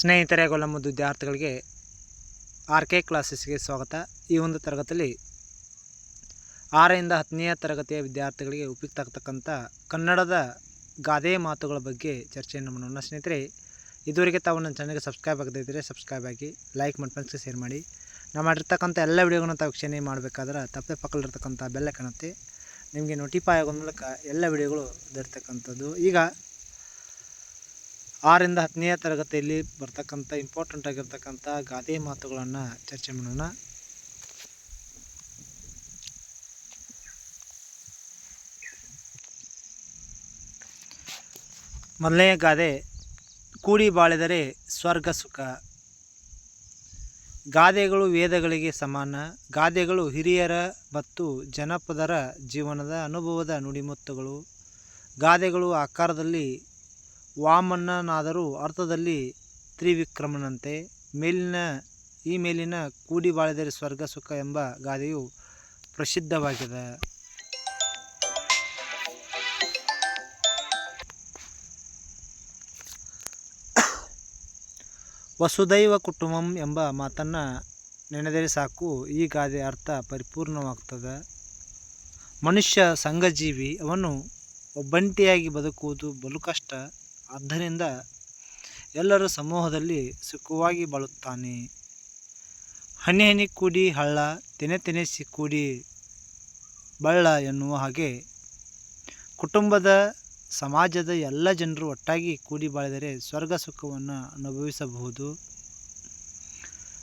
ಸ್ನೇಹಿತರೆ ಗೊಲ್ಲಮ್ಮದ ವಿದ್ಯಾರ್ಥಿಗಳಿಗೆ R K ಕ್ಲಾಸಸ್ಗೆ ಸ್ವಾಗತ. ಈ ಒಂದು ತರಗತಿಯಲ್ಲಿ ಆರರಿಂದ ಹತ್ತನೆಯ ತರಗತಿಯ ವಿದ್ಯಾರ್ಥಿಗಳಿಗೆ ಉಪಯುಕ್ತ ಆಗ್ತಕ್ಕಂಥ ಕನ್ನಡದ ಗಾದೆ ಮಾತುಗಳ ಬಗ್ಗೆ ಚರ್ಚೆಯನ್ನು ಮಾಡೋಣ. ಸ್ನೇಹಿತರೆ, ಇದುವರೆಗೆ ತಾವು ನನ್ನ ಚಾನಲ್ಗೆ ಸಬ್ಸ್ಕ್ರೈಬ್ ಆಗದೇ ಇದ್ದರೆ ಸಬ್ಸ್ಕ್ರೈಬ್ ಆಗಿ, ಲೈಕ್ ಮಾಡಿ, ಫ್ರೆಂಡ್ಸ್ಗೆ ಶೇರ್ ಮಾಡಿ. ನಾವು ಮಾಡಿರ್ತಕ್ಕಂಥ ಎಲ್ಲ ವಿಡಿಯೋಗಳನ್ನ ತಾವು ವೀಕ್ಷಣೆ ಮಾಡಬೇಕಾದ್ರೆ ತಪ್ಪದೆ ಪಕ್ಕಲಿರ್ತಕ್ಕಂಥ ಬೆಲ್ಲ ಕಾಣುತ್ತೆ ನಿಮಗೆ ನೋಟಿಫೈ ಆಗೋ ಮೂಲಕ ಎಲ್ಲ ವಿಡಿಯೋಗಳು ಇದಿರ್ತಕ್ಕಂಥದ್ದು ಈಗ ಆರರಿಂದ ಹತ್ತನೇ ತರಗತಿಯಲ್ಲಿ ಬರ್ತಕ್ಕಂಥ ಇಂಪಾರ್ಟೆಂಟ್ ಆಗಿರ್ತಕ್ಕಂಥ ಗಾದೆ ಮಾತುಗಳನ್ನು ಚರ್ಚೆ ಮಾಡೋಣ. ಮೊದಲನೆಯ ಗಾದೆ, ಕೂಡಿ ಬಾಳಿದರೆ ಸ್ವರ್ಗ ಸುಖ. ಗಾದೆಗಳು ವೇದಗಳಿಗೆ ಸಮಾನ. ಗಾದೆಗಳು ಹಿರಿಯರ ಮತ್ತು ಜನಪದರ ಜೀವನದ ಅನುಭವದ ನುಡಿಮುತ್ತುಗಳು. ಗಾದೆಗಳು ಆಕಾರದಲ್ಲಿ ವಾಮನ್ನನಾದರೂ ಅರ್ಥದಲ್ಲಿ ತ್ರಿವಿಕ್ರಮನಂತೆ ಮೇಲಿನ, ಈ ಮೇಲಿನ ಕೂಡಿ ಬಾಳಿದರೆ ಸ್ವರ್ಗ ಸುಖ ಎಂಬ ಗಾದೆಯು ಪ್ರಸಿದ್ಧವಾಗಿದೆ. ವಸುದೈವ ಕುಟುಂಬಂ ಎಂಬ ಮಾತನ್ನು ನೆನೆದರೆ ಸಾಕು, ಈ ಗಾದೆ ಅರ್ಥ ಪರಿಪೂರ್ಣವಾಗ್ತದೆ. ಮನುಷ್ಯ ಸಂಘಜೀವಿ, ಅವನು ಒಬ್ಬಂಟಿಯಾಗಿ ಬದುಕುವುದು ಬಲು ಕಷ್ಟ. ಆದ್ದರಿಂದ ಎಲ್ಲರೂ ಸಮೂಹದಲ್ಲಿ ಸುಖವಾಗಿ ಬಾಳುತ್ತಾನೆ. ಹನಿ ಹನಿ ಕೂಡಿ ಹಳ್ಳ, ತೆನೆ ತೆನೆ ಕೂಡಿ ಬಳ್ಳ ಎನ್ನುವ ಹಾಗೆ ಕುಟುಂಬದ, ಸಮಾಜದ ಎಲ್ಲ ಜನರು ಒಟ್ಟಾಗಿ ಕೂಡಿ ಬಾಳಿದರೆ ಸ್ವರ್ಗ ಸುಖವನ್ನು ಅನುಭವಿಸಬಹುದು.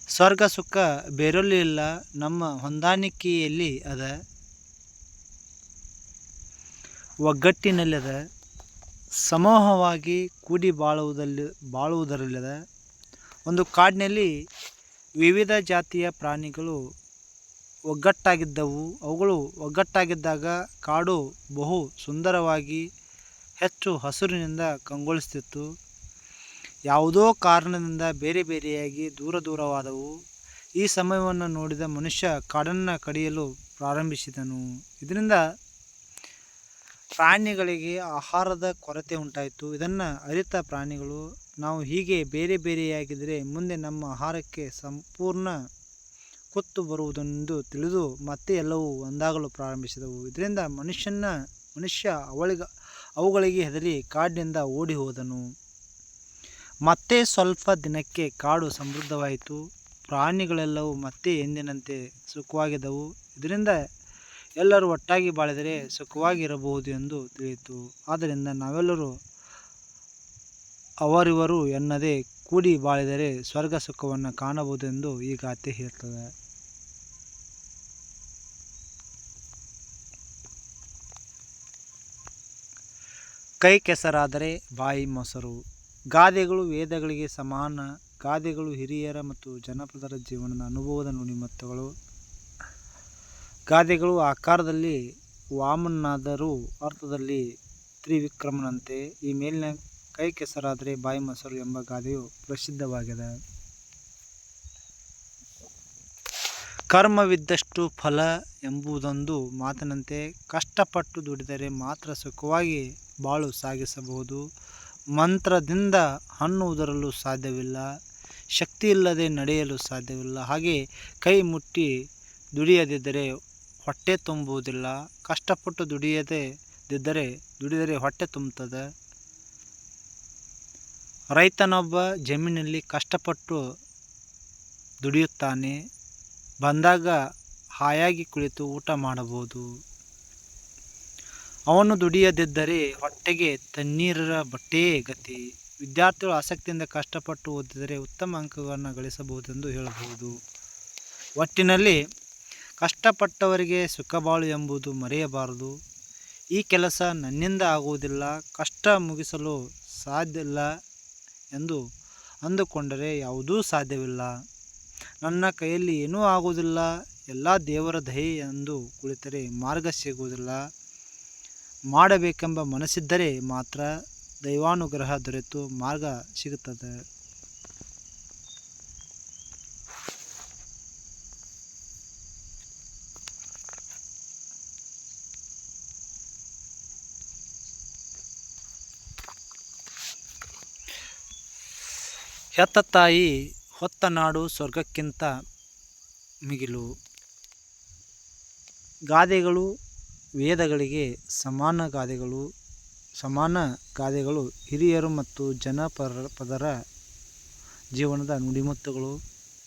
ಸ್ವರ್ಗ ಸುಖ ಬೇರೊಲ್ಲಿ ಇಲ್ಲ, ನಮ್ಮ ಹೊಂದಾಣಿಕೆಯಲ್ಲಿ ಅದ. ಒಗ್ಗಟ್ಟಿನಲ್ಲದ ಸಮೂಹವಾಗಿ ಕೂಡಿ ಬಾಳುವುದಲ್ಲಿ, ಬಾಳುವುದರಲ್ಲದ ಒಂದು ಕಾಡಿನಲ್ಲಿ ವಿವಿಧ ಜಾತಿಯ ಪ್ರಾಣಿಗಳು ಒಗ್ಗಟ್ಟಾಗಿದ್ದವು. ಅವುಗಳು ಒಗ್ಗಟ್ಟಾಗಿದ್ದಾಗ ಕಾಡು ಬಹು ಸುಂದರವಾಗಿ ಹೆಚ್ಚು ಹಸಿರಿನಿಂದ ಕಂಗೊಳಿಸ್ತಿತ್ತು. ಯಾವುದೋ ಕಾರಣದಿಂದ ಬೇರೆ ಬೇರೆಯಾಗಿ ದೂರ ದೂರವಾದವು. ಈ ಸಮಯವನ್ನು ನೋಡಿದ ಮನುಷ್ಯ ಕಾಡನ್ನು ಕಡಿಯಲು ಪ್ರಾರಂಭಿಸಿದನು. ಇದರಿಂದ ಪ್ರಾಣಿಗಳಿಗೆ ಆಹಾರದ ಕೊರತೆ ಉಂಟಾಯಿತು. ಇದನ್ನು ಅರಿತ ಪ್ರಾಣಿಗಳು ನಾವು ಹೀಗೆ ಬೇರೆ ಬೇರೆಯಾಗಿದ್ದರೆ ಮುಂದೆ ನಮ್ಮ ಆಹಾರಕ್ಕೆ ಸಂಪೂರ್ಣ ಕೊತ್ತು ಬರುವುದೆಂದು ತಿಳಿದು ಮತ್ತೆ ಎಲ್ಲವೂ ಒಂದಾಗಲು ಪ್ರಾರಂಭಿಸಿದವು. ಇದರಿಂದ ಮನುಷ್ಯನ ಮನುಷ್ಯ ಅವಳಿಗ, ಅವುಗಳಿಗೆ ಹೆದರಿ ಕಾಡಿನಿಂದ ಓಡಿ ಹೋದನು ಮತ್ತೆ ಸ್ವಲ್ಪ ದಿನಕ್ಕೆ ಕಾಡು ಸಮೃದ್ಧವಾಯಿತು. ಪ್ರಾಣಿಗಳೆಲ್ಲವೂ ಮತ್ತೆ ಎಂದಿನಂತೆ ಸುಖವಾಗಿದ್ದವು. ಇದರಿಂದ ಎಲ್ಲರೂ ಒಟ್ಟಾಗಿ ಬಾಳಿದರೆ ಸುಖವಾಗಿರಬಹುದು ಎಂದು ತಿಳಿಯಿತು. ಆದ್ದರಿಂದ ನಾವೆಲ್ಲರೂ ಅವರಿವರು ಎನ್ನದೇ ಕೂಡಿ ಬಾಳಿದರೆ ಸ್ವರ್ಗ ಸುಖವನ್ನು ಕಾಣಬಹುದೆಂದು ಈ ಗಾದೆ ಹೇಳ್ತದೆ ಕೈ ಕೆಸರಾದರೆ ಬಾಯಿ ಮೊಸರು. ಗಾದೆಗಳು ವೇದಗಳಿಗೆ ಸಮಾನ. ಗಾದೆಗಳು ಹಿರಿಯರ ಮತ್ತು ಜನಪದರ ಜೀವನದ ಅನುಭವದ ನುಡಿಮತ್ತುಗಳು. ಗಾದೆಗಳು ಆಕಾರದಲ್ಲಿ ವಾಮನಾದರೂ ಅರ್ಥದಲ್ಲಿ ತ್ರಿವಿಕ್ರಮನಂತೆ ಈ ಮೇಲಿನ ಕೈ ಕೆಸರಾದರೆ ಬಾಯಿ ಮೊಸರು ಎಂಬ ಗಾದೆಯು ಪ್ರಸಿದ್ಧವಾಗಿದೆ. ಕರ್ಮವಿದ್ದಷ್ಟು ಫಲ ಎಂಬುದೊಂದು ಮಾತಿನಂತೆ ಕಷ್ಟಪಟ್ಟು ದುಡಿದರೆ ಮಾತ್ರ ಸುಖವಾಗಿ ಬಾಳು ಸಾಗಿಸಬಹುದು. ಮಂತ್ರದಿಂದ ಹಣ್ಣು ಸಾಧ್ಯವಿಲ್ಲ ಶಕ್ತಿ ಇಲ್ಲದೆ ನಡೆಯಲು ಸಾಧ್ಯವಿಲ್ಲ. ಹಾಗೆ ಕೈ ಮುಟ್ಟಿ ದುಡಿಯದಿದ್ದರೆ ಹೊಟ್ಟೆ ತುಂಬುವುದಿಲ್ಲ. ಕಷ್ಟಪಟ್ಟು ದುಡಿಯದೇ ದಿದ್ದರೆ, ದುಡಿದರೆ ಹೊಟ್ಟೆ ತುಂಬುತ್ತದೆ. ರೈತನೊಬ್ಬ ಜಮೀನಲ್ಲಿ ಕಷ್ಟಪಟ್ಟು ದುಡಿಯುತ್ತಾನೆ. ಬಂದಾಗ ಹಾಯಾಗಿ ಕುಳಿತು ಊಟ ಮಾಡಬಹುದು. ಅವನು ದುಡಿಯದಿದ್ದರೆ ಹೊಟ್ಟೆಗೆ ತಣ್ಣೀರರ ಬಟ್ಟೆಯೇ ಗತಿ. ವಿದ್ಯಾರ್ಥಿಗಳು ಆಸಕ್ತಿಯಿಂದ ಕಷ್ಟಪಟ್ಟು ಓದಿದರೆ ಉತ್ತಮ ಅಂಕಗಳನ್ನು ಗಳಿಸಬಹುದೆಂದು ಹೇಳಬಹುದು. ಒಟ್ಟಿನಲ್ಲಿ ಕಷ್ಟಪಟ್ಟವರಿಗೆ ಸುಖಬಾಳು ಎಂಬುದು ಮರೆಯಬಾರದು. ಈ ಕೆಲಸ ನನ್ನಿಂದ ಆಗುವುದಿಲ್ಲ, ಕಷ್ಟ ಮುಗಿಸಲು ಸಾಧ್ಯವಿಲ್ಲ ಎಂದು ಅಂದುಕೊಂಡರೆ ಯಾವುದೂ ಸಾಧ್ಯವಿಲ್ಲ. ನನ್ನ ಕೈಯಲ್ಲಿ ಏನೂ ಆಗುವುದಿಲ್ಲ, ಎಲ್ಲ ದೇವರ ದಯೆ ಎಂದು ಕುಳಿತರೆ ಮಾರ್ಗ ಸಿಗುವುದಿಲ್ಲ. ಮಾಡಬೇಕೆಂಬ ಮನಸ್ಸಿದ್ದರೆ ಮಾತ್ರ ದೈವಾನುಗ್ರಹ ದೊರೆತು ಮಾರ್ಗ ಸಿಗುತ್ತದೆ. ಹೆತ್ತ ತಾಯಿ ಹೊತ್ತ ನಾಡು ಸ್ವರ್ಗಕ್ಕಿಂತ ಮಿಗಿಲು. ಗಾದೆಗಳು ವೇದಗಳಿಗೆ ಸಮಾನ ಗಾದೆಗಳು ಸಮಾನ ಗಾದೆಗಳು ಹಿರಿಯರು ಮತ್ತು ಜನಪರ ಪದರ ಜೀವನದ ನುಡಿಮುತ್ತುಗಳು.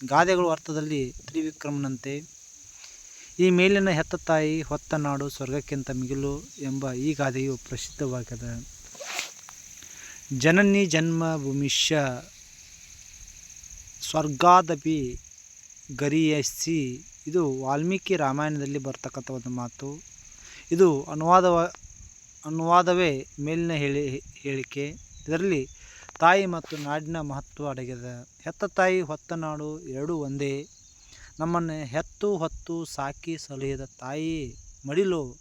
ಗಾದೆಗಳು ಅರ್ಥದಲ್ಲಿ ತ್ರಿವಿಕ್ರಮನಂತೆ. ಈ ಮೇಲಿನ ಹೆತ್ತ ತಾಯಿ ಹೊತ್ತ ನಾಡು ಸ್ವರ್ಗಕ್ಕಿಂತ ಮಿಗಿಲು ಎಂಬ ಈ ಗಾದೆಯು ಪ್ರಸಿದ್ಧವಾಗಿದೆ ಜನನಿ ಜನ್ಮ ಭೂಮಿಷ್ಯ ಸ್ವರ್ಗಾದಪಿ ಗರಿಯಸಿ. ಇದು ವಾಲ್ಮೀಕಿ ರಾಮಾಯಣದಲ್ಲಿ ಬರ್ತಕ್ಕಂಥ ಒಂದು ಮಾತು. ಇದು ಅನುವಾದವ, ಅನುವಾದವೇ ಮೇಲಿನ ಹೇಳಿ, ಹೇಳಿಕೆ. ಇದರಲ್ಲಿ ತಾಯಿ ಮತ್ತು ನಾಡಿನ ಮಹತ್ವ ಅಡಗಿದ. ಹೆತ್ತ ತಾಯಿ, ಹೊತ್ತ ನಾಡು ಎರಡೂ ಒಂದೇ. ನಮ್ಮನ್ನು ಹೆತ್ತು ಹೊತ್ತು ಸಾಕಿ ಸಲಹಿದ ತಾಯಿ ಮಡಿಲು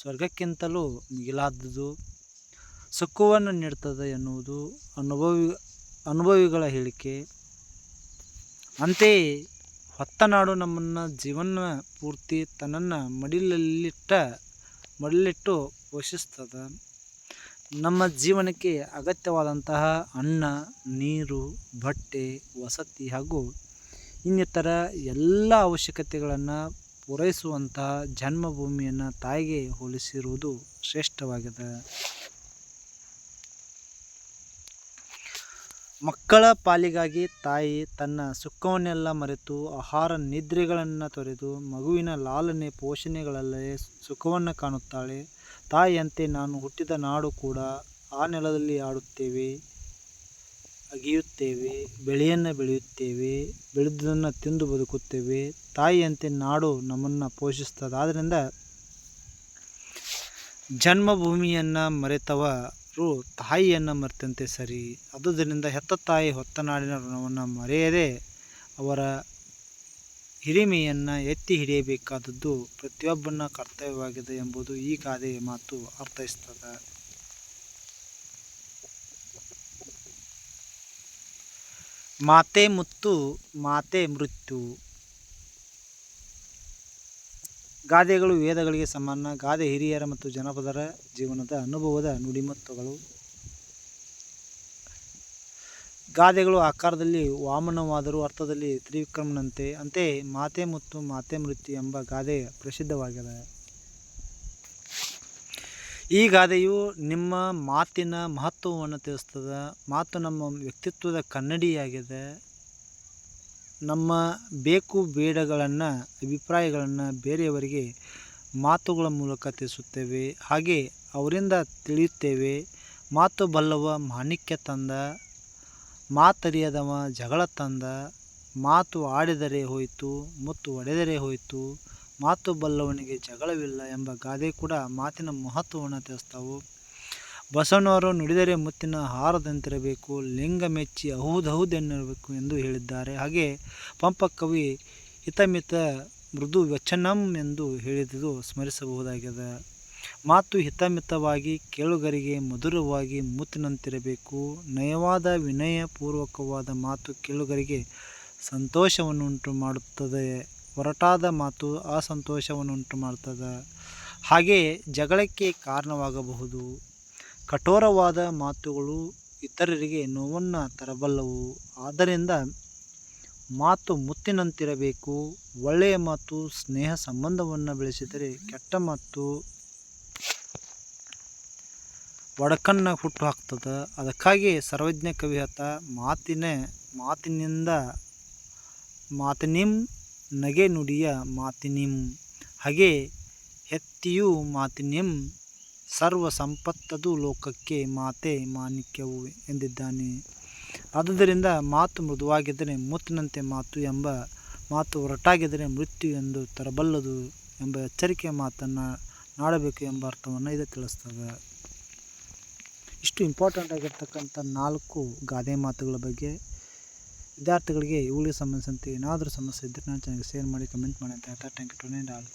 ಸ್ವರ್ಗಕ್ಕಿಂತಲೂ ಮಿಗಿಲಾದುದು. ಸುಖವನ್ನು ನೀಡ್ತದೆ ಎನ್ನುವುದು ಅನುಭವಿ, ಅನುಭವಿಗಳ ಹೇಳಿಕೆ. ಅಂತೆಯೇ ಹೊತ್ತ ನಾಡು ನಮ್ಮನ್ನು ಜೀವನ ಪೂರ್ತಿ ತನ್ನನ್ನು ಮಡಿಲಲ್ಲಿಟ್ಟ, ಮಡಿಲಿಟ್ಟು ಪೋಷಿಸ್ತದೆ. ನಮ್ಮ ಜೀವನಕ್ಕೆ ಅಗತ್ಯವಾದಂತಹ ಅನ್ನ, ನೀರು, ಬಟ್ಟೆ, ವಸತಿ ಹಾಗೂ ಇನ್ನಿತರ ಎಲ್ಲ ಅವಶ್ಯಕತೆಗಳನ್ನು ಪೂರೈಸುವಂತಹ ಜನ್ಮಭೂಮಿಯನ್ನು ತಾಯಿಗೆ ಹೋಲಿಸಿರುವುದು ಶ್ರೇಷ್ಠವಾಗಿದೆ. ಮಕ್ಕಳ ಪಾಲಿಗಾಗಿ ತಾಯಿ ತನ್ನ ಸುಖವನ್ನೆಲ್ಲ ಮರೆತು ಆಹಾರ ನಿದ್ರೆಗಳನ್ನು ತೊರೆದು ಮಗುವಿನ ಲಾಲನೆ ಪೋಷಣೆಗಳಲ್ಲೇ ಸುಖವನ್ನು ಕಾಣುತ್ತಾಳೆ. ತಾಯಿಯಂತೆ ನಾನು ಹುಟ್ಟಿದ ನಾಡು ಕೂಡ ಆ ನೆಲದಲ್ಲಿ ಆಡುತ್ತೇವೆ, ಅಗಿಯುತ್ತೇವೆ, ಬೆಳೆಯನ್ನು ಬೆಳೆಯುತ್ತೇವೆ ಬೆಳೆದನ್ನು ತಿಂದು ಬದುಕುತ್ತೇವೆ. ತಾಯಿಯಂತೆ ನಾಡು ನಮ್ಮನ್ನು ಪೋಷಿಸ್ತದೆ ಆದ್ದರಿಂದ ಜನ್ಮಭೂಮಿಯನ್ನು ಮರೆತವರು ತಾಯಿಯನ್ನು ಮರೆತಂತೆ ಸರಿ. ಅದುದರಿಂದ ಹೆತ್ತ ತಾಯಿ ಹೊತ್ತ ನಾಡಿನ ಋಣವನ್ನು ಮರೆಯದೆ ಅವರ ಹಿರಿಮೆಯನ್ನು ಎತ್ತಿ ಹಿಡಿಯಬೇಕಾದದ್ದು ಪ್ರತಿಯೊಬ್ಬನ ಕರ್ತವ್ಯವಾಗಿದೆ ಎಂಬುದು ಈ ಗಾದೆಯ ಮಾತು ಅರ್ಥೈಸ್ತದೆ. ಮಾತೆ ಮುತ್ತು, ಮಾತೆ ಮೃತ್ಯು. ಗಾದೆಗಳು ವೇದಗಳಿಗೆ ಸಮಾನ, ಗಾದೆ ಹಿರಿಯರ ಮತ್ತು ಜನಪದರ ಜೀವನದ ಅನುಭವದ ನುಡಿಮತ್ತುಗಳು. ಗಾದೆಗಳು ಆಕಾರದಲ್ಲಿ ವಾಮನವಾದರೂ ಅರ್ಥದಲ್ಲಿ ತ್ರಿವಿಕ್ರಮನಂತೆ, ಅಂತೆಯೇ ಮಾತೆ ಮುತ್ತು ಮಾತೆ ಮೃತ್ಯು ಎಂಬ ಗಾದೆ ಪ್ರಸಿದ್ಧವಾಗಿದೆ. ಈ ಗಾದೆಯು ನಿಮ್ಮ ಮಾತಿನ ಮಹತ್ವವನ್ನು ತಿಳಿಸ್ತದೆ. ಮಾತು ನಮ್ಮ ವ್ಯಕ್ತಿತ್ವದ ಕನ್ನಡಿಯಾಗಿದೆ. ನಮ್ಮ ಬೇಕು ಬೇಡಗಳನ್ನು, ಅಭಿಪ್ರಾಯಗಳನ್ನು ಬೇರೆಯವರಿಗೆ ಮಾತುಗಳ ಮೂಲಕ ತಿಳಿಸುತ್ತೇವೆ. ಹಾಗೆ ಅವರಿಂದ ತಿಳಿಯುತ್ತೇವೆ. ಮಾತು ಬಲ್ಲವ ಮಾಣಿಕ್ಯ ತಂದ, ಮಾತರಿಯದವ ಜಗಳ ತಂದ, ಮಾತು ಆಡಿದರೆ ಹೋಯಿತು, ಮತ್ತು ಒಡೆದರೆ ಹೋಯಿತು, ಮಾತು ಬಲ್ಲವನಿಗೆ ಜಗಳವಿಲ್ಲ ಎಂಬ ಗಾದೆ ಕೂಡ ಮಾತಿನ ಮಹತ್ವವನ್ನು ತಿಳಿಸ್ತಾವು. ಬಸವನವರು ನುಡಿದರೆ ಮುತ್ತಿನ ಹಾರದಂತಿರಬೇಕು, ಲಿಂಗ ಮೆಚ್ಚಿ ಅಹುದಹುದೆನ್ನಿರಬೇಕು ಎಂದು ಹೇಳಿದ್ದಾರೆ. ಹಾಗೆ ಪಂಪ ಕವಿ ಹಿತಮಿತ ಮೃದು ವಚನಂ ಎಂದು ಹೇಳಿದುದು ಸ್ಮರಿಸಬಹುದಾಗಿದೆ. ಮಾತು ಹಿತಮಿತವಾಗಿ, ಕೇಳುಗರಿಗೆ ಮಧುರವಾಗಿ ಮುತ್ತಿನಂತಿರಬೇಕು. ನಯವಾದ ವಿನಯಪೂರ್ವಕವಾದ ಮಾತು ಕೇಳುಗರಿಗೆ ಸಂತೋಷವನ್ನುಂಟು ಮಾಡುತ್ತದೆ ಹೊರಟಾದ ಮಾತು ಅಸಂತೋಷವನ್ನುಂಟು ಮಾಡುತ್ತದೆ ಹಾಗೆಯೇ ಜಗಳಕ್ಕೆ ಕಾರಣವಾಗಬಹುದು. ಕಠೋರವಾದ ಮಾತುಗಳು ಇತರರಿಗೆ ನೋವನ್ನು ತರಬಲ್ಲವು. ಆದ್ದರಿಂದ ಮಾತು ಮುತ್ತಿನಂತಿರಬೇಕು. ಒಳ್ಳೆಯ ಮಾತು ಸ್ನೇಹ ಸಂಬಂಧವನ್ನು ಬೆಳೆಸಿದರೆ ಕೆಟ್ಟ ಮಾತು ಒಡಕನ್ನು ಹುಟ್ಟು ಹಾಕ್ತದೆ ಅದಕ್ಕಾಗಿ ಸರ್ವಜ್ಞ ಕವಿ ಹತ್ತ ಮಾತಿನ, ಮಾತಿನಿಂದ ಮಾತಿನಿಂ ನಗೆ ನುಡಿಯ ಮಾತಿನಿಂ ಹಾಗೆ ಹೆತ್ತಿಯು ಮಾತಿನಿಂ ಸರ್ವ ಸಂಪತ್ತದು ಲೋಕಕ್ಕೆ ಮಾತೆ ಮಾಣಿಕ್ಯವು ಎಂದಿದ್ದಾನೆ. ಆದ್ದರಿಂದ ಮಾತು ಮೃದುವಾಗಿದ್ದರೆ ಮುತ್ತಿನಂತೆ ಮಾತು ಎಂಬ ಮಾತು ಒರಟಾಗಿದ್ದರೆ ಮೃತ್ಯು ಎಂದು ತರಬಲ್ಲದು ಎಂಬ ಎಚ್ಚರಿಕೆಯ ಮಾತನ್ನು ನಾಡಬೇಕು ಎಂಬ ಅರ್ಥವನ್ನು ಇದು ತಿಳಿಸ್ತದೆ. ಇಷ್ಟು ಇಂಪಾರ್ಟೆಂಟ್ ಆಗಿರ್ತಕ್ಕಂಥ ನಾಲ್ಕು ಗಾದೆ ಮಾತುಗಳ ಬಗ್ಗೆ ವಿದ್ಯಾರ್ಥಿಗಳಿಗೆ ಇವುಗಳಿಗೆ ಸಂಬಂಧಿಸಿದಂತೆ ಏನಾದರೂ ಸಮಸ್ಯೆ ಇದ್ದರೆ ನಾನು ಚೆನ್ನಾಗಿ ಶೇರ್ ಮಾಡಿ ಕಮೆಂಟ್ ಮಾಡಿ ಅಂತ ಹೇಳ್ತಾ ಟ್ಯಾಂಕ್ ಯು ಟು ಆಲ್